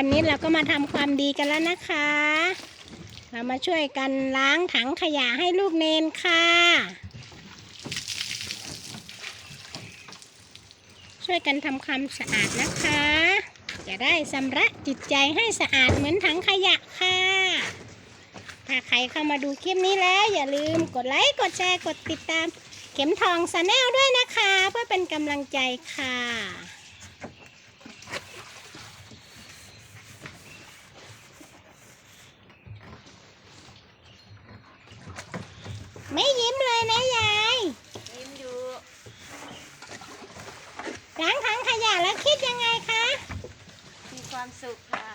วันนี้เราก็มาทำความดีกันแล้วนะคะ เรามาช่วยกันล้างถังขยะให้ลูกเนนค่ะ ช่วยกันทำความสะอาดนะคะ จะได้สำระจิตใจให้สะอาดเหมือนถังขยะค่ะ ถ้าใครเข้ามาดูคลิปนี้แล้ว อย่าลืมกดไลค์ กดแชร์ กดติดตาม เข็มทองสแนลด้วยนะคะ เพื่อเป็นกำลังใจค่ะ ไม่ยิ้มเลยนะยาย ยิ้มอยู่ ล้างถังขยะแล้วคิดยังไงคะ มี ความสุขค่ะ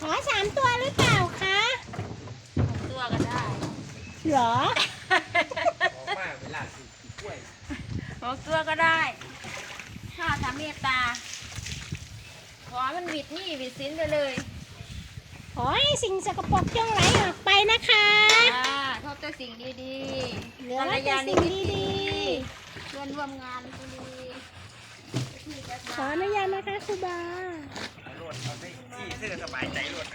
ขอสามตัวหรือเปล่าคะหกตัวก็ได้หรอออกมาเวลาสิกล้วยหกตัวก็ได้ถ้าทำเมตตา ขอให้มันวิดหนี่วิดสินไปเลยขอให้สิ่งสกปรกจงไหลออกไปนะคะ อ่าชอบแต่สิ่งดีเหลืๆอภรรแต่ยาสิ่นี่งคิดดีดีเพื่อนร่วมงานก็ดีที่จะๆ ขออนุญาตนะคะครูบาเอารวดเอาได้ที่เสื้อสบายใจรวด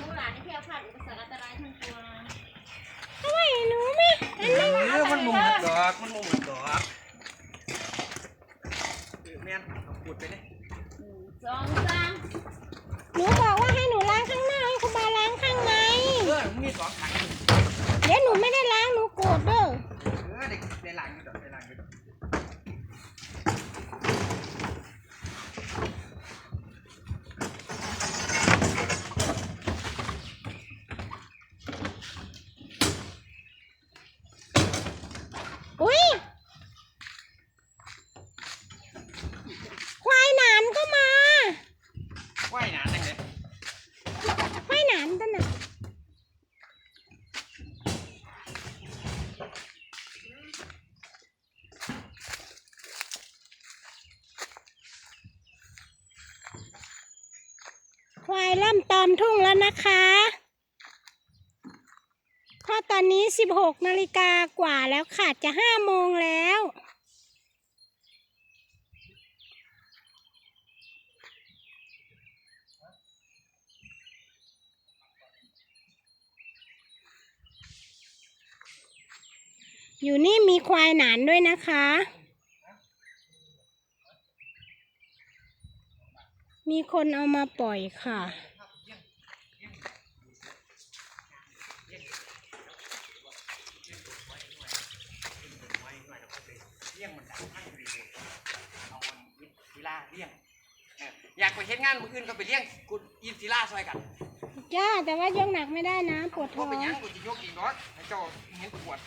มูหลานนี่เพียงผ่านอุปสรรคอันตรายทั้งตัวทำไมหนูไม่อันนี้เออมันมุมดอกมันมุมดอกเออแม่นเอาขูดไปเลยหนึ่งสองสามหนูบอกว่าให้หนูล้างข้างหน้าให้ครูบาล้างข้างในเออมันมีสองถังอยู่เดี๋ยวหนูไม่ได้ล้างหนูโกรธเด้อเออเด็กในหลังอยู่ดอกในหลังอยู่ดอก อุ้ยควายหนามก็มา ว่าน้ำจังเลยควายหนามตัวน่ะควายเริ่มตอมทุ่งแล้วนะคะเพราะตอนนี้ 16นาฬิกากว่าแล้วค่ะจะ5โมงแล้ว อยู่นี่มีควายหนานด้วยนะคะ มีคนเอามาปล่อยค่ะเลี้ยงมันดังให้ดีเอามันศิลาเลี้ยงเอออยากไปเห็นงานมืออื่นก็ไปเลี้ยงกูอินศิลาซอยกันจ้าแต่ว่ายกหนักไม่ได้นะปวดก็ท้องไปยังกูจะยกอีกรถให้เจ้าเห็นปวด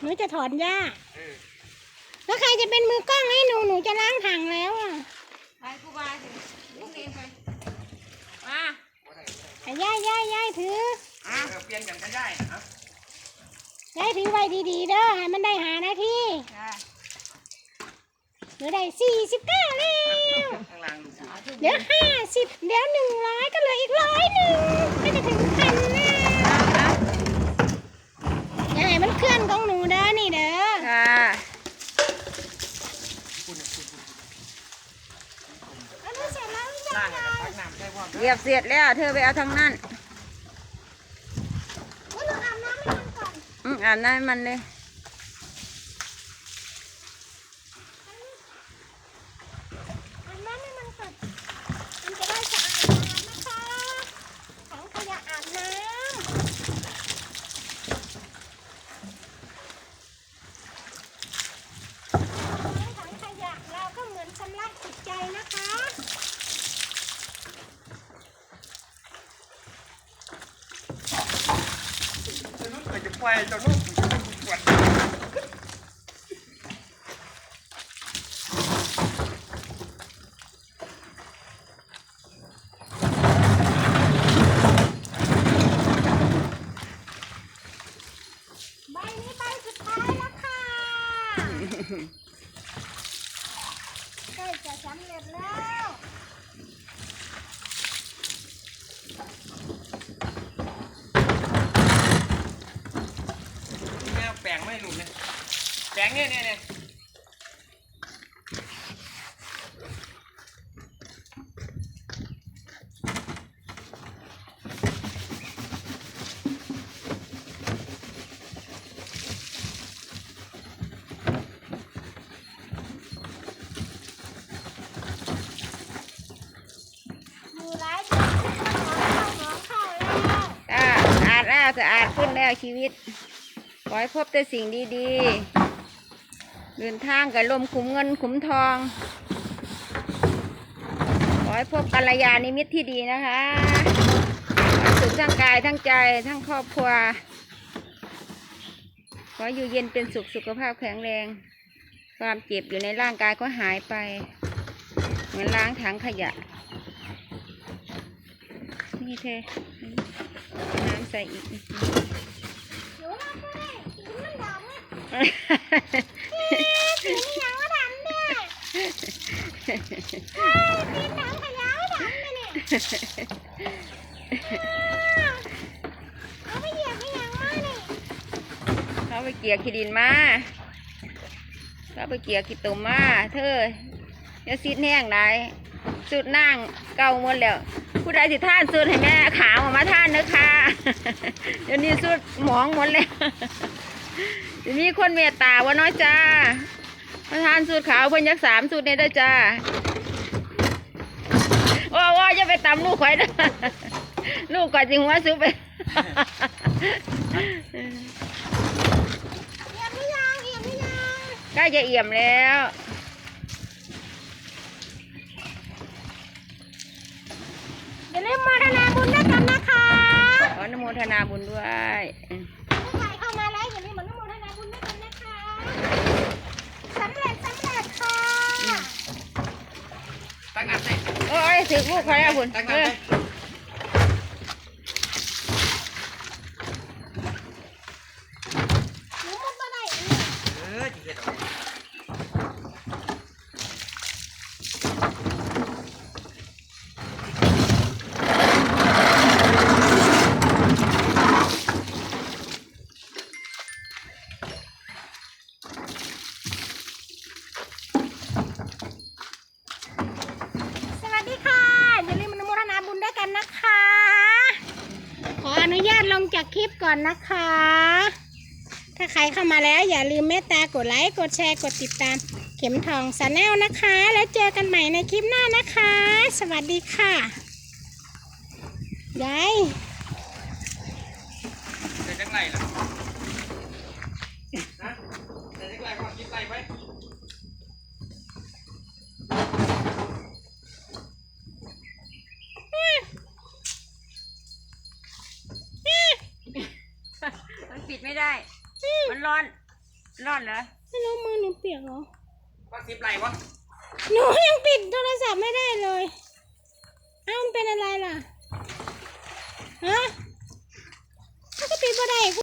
หนูจะถอนหญ้าเออแล้วใครจะเป็นมือกล้องให้หนู หนูจะล้างถังแล้วอะ ไปครูบาสิลูกเรียนไป มาอะย่ายย่ายย่ายถือเออเปลี่ยนกันก็ได้นะย่ายถือไว้ดีๆเด้อให้มันได้หานาทีจ้าหนูได้สี่สิบเก้าแล้ว ข้างล่างลูกสาธุเดี๋ยวห้าสิบเดี๋ยวหนึ่งร้อยก็เหลืออีกร้อยหนึ่งก็จะถึงพันแล้วอย่าให้มันเคลื่อนของหนูเด้อนี่เด้อ ค่ะ คุณคุณคุณ อันนี้เสร็จแล้วหรือยัง ล่างกับตักน้ำใช่พ่อ เรียบเสียดแล้ว เธอไปเอาทางนั้นแล้วหนูอาบน้ำให้มันก่อนอืมอ่านได้มันเลย อาบน้ำให้มันก่อนมันจะได้สะอาดนะคะถังขยะอาบน้ำถังขยะเราก็เหมือนชำระจิตใจนะคะ จะ นุ่มเกิดจะปล่อยจะนุ่มปวดใบนี้ใบสุดท้ายแล้วค่ะใกล้จะสำเร็จแล้ว ไม่หลุดเลยแข็งเนี่ยเนี่ยเนี่ยสะอาดแล้วสะอาดขึ้นแล้วชีวิต ขอให้พบแต่สิ่งดีๆ เดินทางกับลมขุมเงินขุมทอง ขอให้พบกัลยาณมิตรที่ดีนะคะสุขทั้งกายทั้งใจทั้งครอบครัว ขออยู่เย็นเป็นสุขสุขภาพแข็งแรง ความเจ็บอยู่ในร่างกายก็หายไป เหมือนล้างถังขยะ นี่เธอน้ำใส่อีก เนี่ยเฮ้ยสีดำขาดำเลยเนี่ยเอาไปเหยียบไปยังมาเนี่ยเขาไปเกี่ยขี้ดินมาเขาไปเกี่ยขี้ตุ่มมา เธออย่าซีดแห้งไร สุดนั่งเก่าหมดแล้ว ผู้ใดสิท่านสุดให้แม่ขาวออกมาท่านเนื้อค่ะเดี๋ยวนี้สุดหมองหมดแล้วจะมีคนเมตตาว่าน้อยจ้ามาทานสูตรขาวเพิ่นยักสามสูตรนี้ได้อจ้าโอ้โอ้จะไปตำลูกข่อยเด้อลูกก่อนจริงว่าซื้อไปเหยียบไม่ยังเหยียบไม่ยังใกล้จะเอี่ยมแล้ว อย่าลืมโมทนาบุญด้วยกันนะคะ ขออนุโม ทนาบุญด้วยอืมผู้ใครเข้ามาแล้วอย่าลืมอนุโมทนาบุญด้วยกันนะคะสำเร็จสำเร็จค่ะ ตั้งงานเลยโอ้ยถือลูกข่อยแล้วคุณ ตั้งเองานอเลย หนูมุดมาได้อันนี้ เออจีเฮ็ดเอา สวัสดีค่ะ อย่าลืมอนุโมทนาบุญด้วยกันนะคะ ขออ นุญาตลงจากคลิปก่อนนะคะ ถ้าใครเข้ามาแล้วอย่าลืมเมตตากดไลค์กดแชร์กดติดตาม เข็มทองสแนลนะคะ แล้วเจอกันใหม่ในคลิปหน้านะคะ สวัสดีค่ะยายเดี๋ยวจังไรล่ะฮะเดี๋ยวจังไรก่อนคิดไรไว้ มัน ปิดไม่ได้ มันร้อน ร้อนเหรอ ไม่รู้มือหนูเปียกเหรอ ว่าสิบไรวะหนูยังปิดโทรศัพท์ไม่ได้เลยเอ้ามันเป็นอะไรล่ะ ฮะมันก็ปิดบ่ได้